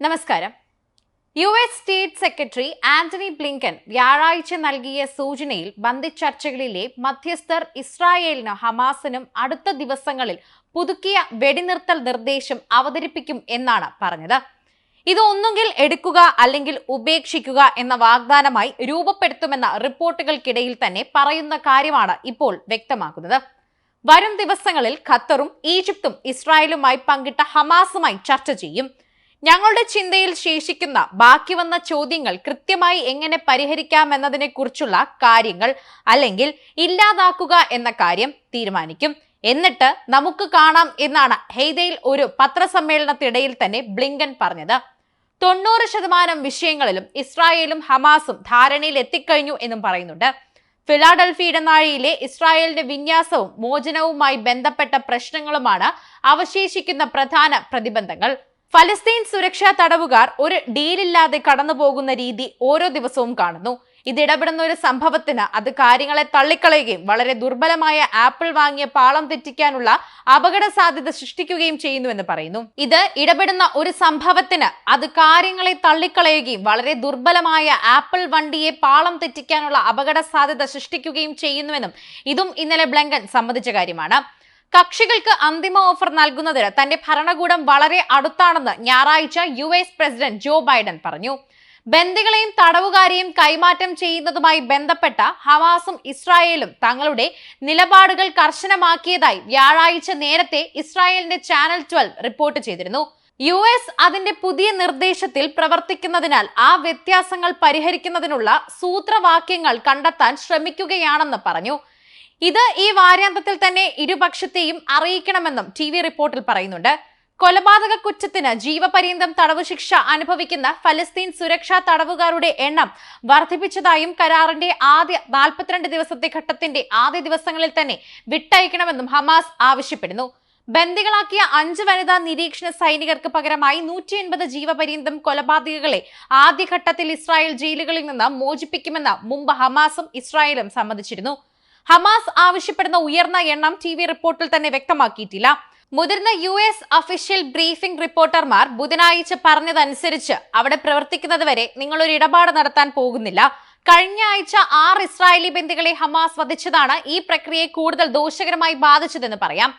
നമസ്കാരം. U S state secretary Antony Blinken വ്യാഴാഴ്ച നൽകിയ സൂചനയിൽ ബന്ദിച്ചർച്ചകളിലെ മധ്യസ്ഥർ ഇസ്രായേലിനും ഹമാസിനും അടുത്ത ദിവസങ്ങളിൽ പുതുക്കിയ വെടിനിർത്തൽ നിർദ്ദേശം അവതരിപ്പിക്കും എന്നാണ് പറഞ്ഞത്. ഇത് ഒന്നുകിൽ എടുക്കുക അല്ലെങ്കിൽ ഉപേക്ഷിക്കുക എന്ന വാഗ്ദാനമായി രൂപപ്പെടുത്തുമെന്ന റിപ്പോർട്ടുകൾക്കിടയിൽ തന്നെ പറയുന്ന കാര്യമാണ് ഇപ്പോൾ വ്യക്തമാക്കുന്നത് വരും ദിവസങ്ങളിൽ ഖത്തറും ഈജിപ്തും ഇസ്രായേലുമായി പങ്കിട്ട ഹമാസുമായി ചർച്ച ചെയ്യും. ഞങ്ങളുടെ ചിന്തയിൽ ശേഷിക്കുന്ന ബാക്കി വന്ന ചോദ്യങ്ങൾ കൃത്യമായി എങ്ങനെ പരിഹരിക്കാമെന്നതിനെ കുറിച്ചുള്ള കാര്യങ്ങൾ അല്ലെങ്കിൽ ഇല്ലാതാക്കുക എന്ന കാര്യം തീരുമാനിക്കും. എന്നിട്ട് നമുക്ക് കാണാം എന്നാണ് ഹെയ്ദയിൽ ഒരു പത്രസമ്മേളനത്തിനിടയിൽ തന്നെ ബ്ലിങ്കൻ പറഞ്ഞത്. തൊണ്ണൂറ് ശതമാനം വിഷയങ്ങളിലും ഇസ്രായേലും ഹമാസും ധാരണയിൽ എത്തിക്കഴിഞ്ഞു എന്നും പറയുന്നുണ്ട്. ഫിലാഡൽഫി ഇടനാഴിയിലെ ഇസ്രായേലിന്റെ വിന്യാസവും മോചനവുമായി ബന്ധപ്പെട്ട പ്രശ്നങ്ങളുമാണ് അവശേഷിക്കുന്ന പ്രധാന പ്രതിബന്ധങ്ങൾ. ഫലസ്തീൻ സുരക്ഷാ തടവുകാർ ഒരു ഡീലില്ലാതെ കടന്നു പോകുന്ന രീതി ഓരോ ദിവസവും കാണുന്നു. ഇതിടപെടുന്ന ഒരു സംഭവത്തിന് അത് കാര്യങ്ങളെ തള്ളിക്കളയുകയും വളരെ ദുർബലമായ ആപ്പിൾ വാങ്ങിയ പാളം തെറ്റിക്കാനുള്ള അപകട സാധ്യത സൃഷ്ടിക്കുകയും ചെയ്യുന്നുവെന്ന് പറയുന്നു. ഇത് ഇടപെടുന്ന ഒരു സംഭവത്തിന് അത് കാര്യങ്ങളെ തള്ളിക്കളയുകയും വളരെ ദുർബലമായ ആപ്പിൾ വണ്ടിയെ പാളം തെറ്റിക്കാനുള്ള അപകട സാധ്യത സൃഷ്ടിക്കുകയും ചെയ്യുന്നുവെന്നും ഇതും ഇന്നലെ ബ്ലങ്കൻ സമ്മതിച്ച കാര്യമാണ്. കക്ഷികൾക്ക് അന്തിമ ഓഫർ നൽകുന്നതിന് തന്റെ ഭരണകൂടം വളരെ അടുത്താണെന്ന് ഞായറാഴ്ച U S president Joe Biden പറഞ്ഞു. ബന്ദികളെയും തടവുകാരെയും കൈമാറ്റം ചെയ്യുന്നതുമായി ബന്ധപ്പെട്ട ഹമാസും ഇസ്രായേലും തങ്ങളുടെ നിലപാടുകൾ കർശനമാക്കിയതായി വ്യാഴാഴ്ച നേരത്തെ ഇസ്രായേലിന്റെ ചാനൽ ട്വൽവ് റിപ്പോർട്ട് ചെയ്തിരുന്നു. യു എസ് അതിന്റെ പുതിയ നിർദ്ദേശത്തിൽ പ്രവർത്തിക്കുന്നതിനാൽ ആ വ്യത്യാസങ്ങൾ പരിഹരിക്കുന്നതിനുള്ള സൂത്രവാക്യങ്ങൾ കണ്ടെത്താൻ ശ്രമിക്കുകയാണെന്ന് പറഞ്ഞു. ഇത് ഈ വാരാന്തത്തിൽ തന്നെ ഇരുപക്ഷത്തെയും അറിയിക്കണമെന്നും ടി വി റിപ്പോർട്ടിൽ പറയുന്നുണ്ട്. കൊലപാതക കുറ്റത്തിന് ജീവപര്യന്തം തടവ് ശിക്ഷ അനുഭവിക്കുന്ന ഫലസ്തീൻ സുരക്ഷാ തടവുകാരുടെ എണ്ണം വർദ്ധിപ്പിച്ചതായും കരാറിന്റെ ആദ്യ നാൽപ്പത്തിരണ്ട് ദിവസത്തെ ഘട്ടത്തിന്റെ ആദ്യ ദിവസങ്ങളിൽ തന്നെ വിട്ടയക്കണമെന്നും ഹമാസ് ആവശ്യപ്പെടുന്നു. ബന്ദികളാക്കിയ അഞ്ച് വനിതാ നിരീക്ഷണ സൈനികർക്ക് പകരമായി നൂറ്റി എൺപത് ജീവപര്യന്തം കൊലപാതകകളെ ആദ്യഘട്ടത്തിൽ ഇസ്രായേൽ ജയിലുകളിൽ നിന്ന് മോചിപ്പിക്കുമെന്ന് മുമ്പ് ഹമാസും ഇസ്രായേലും സമ്മതിച്ചിരുന്നു. ഹമാസ് ആവശ്യപ്പെടുന്ന ഉയർന്ന എണ്ണം ടി വി റിപ്പോർട്ടിൽ തന്നെ വ്യക്തമാക്കിയിട്ടില്ല. മുതിർന്ന യു എസ് ഒഫീഷ്യൽ ബ്രീഫിംഗ് റിപ്പോർട്ടർമാർ ബുധനാഴ്ച പറഞ്ഞതനുസരിച്ച് അവിടെ പ്രവർത്തിക്കുന്നതുവരെ നിങ്ങൾ ഒരു ഇടപാട് നടത്താൻ പോകുന്നില്ല. കഴിഞ്ഞ ആഴ്ച ആറ് ഇസ്രായേലി ബന്ദികളെ ഹമാസ് വധിച്ചതാണ് ഈ പ്രക്രിയയെ കൂടുതൽ ദോഷകരമായി ബാധിച്ചതെന്ന് പറയാം.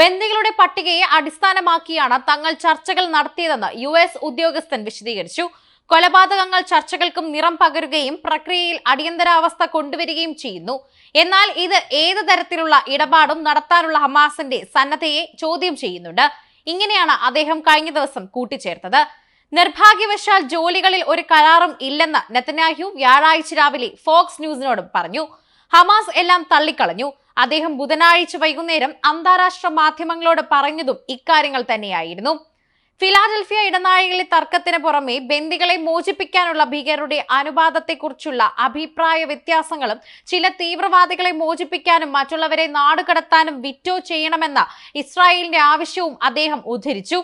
ബന്ദികളുടെ പട്ടികയെ അടിസ്ഥാനമാക്കിയാണ് തങ്ങൾ ചർച്ചകൾ നടത്തിയതെന്ന് യു ഉദ്യോഗസ്ഥൻ വിശദീകരിച്ചു. കൊലപാതകങ്ങൾ ചർച്ചകൾക്കും നിറം പകരുകയും പ്രക്രിയയിൽ അടിയന്തരാവസ്ഥ കൊണ്ടുവരികയും ചെയ്യുന്നു. എന്നാൽ ഇത് ഏത് തരത്തിലുള്ള ഇടപാടും നടത്താനുള്ള ഹമാസിന്റെ സന്നദ്ധയെ ചോദ്യം ചെയ്യുന്നുണ്ട്. ഇങ്ങനെയാണ് അദ്ദേഹം കഴിഞ്ഞ ദിവസം കൂട്ടിച്ചേർത്തത്. നിർഭാഗ്യവശാൽ ജോലികളിൽ ഒരു കരാറും ഇല്ലെന്ന് നെതന്യാഹു വ്യാഴാഴ്ച രാവിലെ ഫോക്സ് ന്യൂസിനോടും പറഞ്ഞു. ഹമാസ് എല്ലാം തള്ളിക്കളഞ്ഞു. അദ്ദേഹം ബുധനാഴ്ച വൈകുന്നേരം അന്താരാഷ്ട്ര മാധ്യമങ്ങളോട് പറഞ്ഞതും ഇക്കാര്യങ്ങൾ തന്നെയായിരുന്നു. ഫിലാഡൽഫിയ ഇടനാഴികളിലെ തർക്കത്തിന് പുറമെ ബന്ദികളെ മോചിപ്പിക്കാനുള്ള ഭീകരരുടെ അനുപാതത്തെക്കുറിച്ചുള്ള അഭിപ്രായ വ്യത്യാസങ്ങളും ചില തീവ്രവാദികളെ മോചിപ്പിക്കാനും മറ്റുള്ളവരെ നാടുകടത്താനും വിറ്റോ ചെയ്യണമെന്ന ഇസ്രായേലിന്റെ ആവശ്യവും അദ്ദേഹം ഉദ്ധരിച്ചു.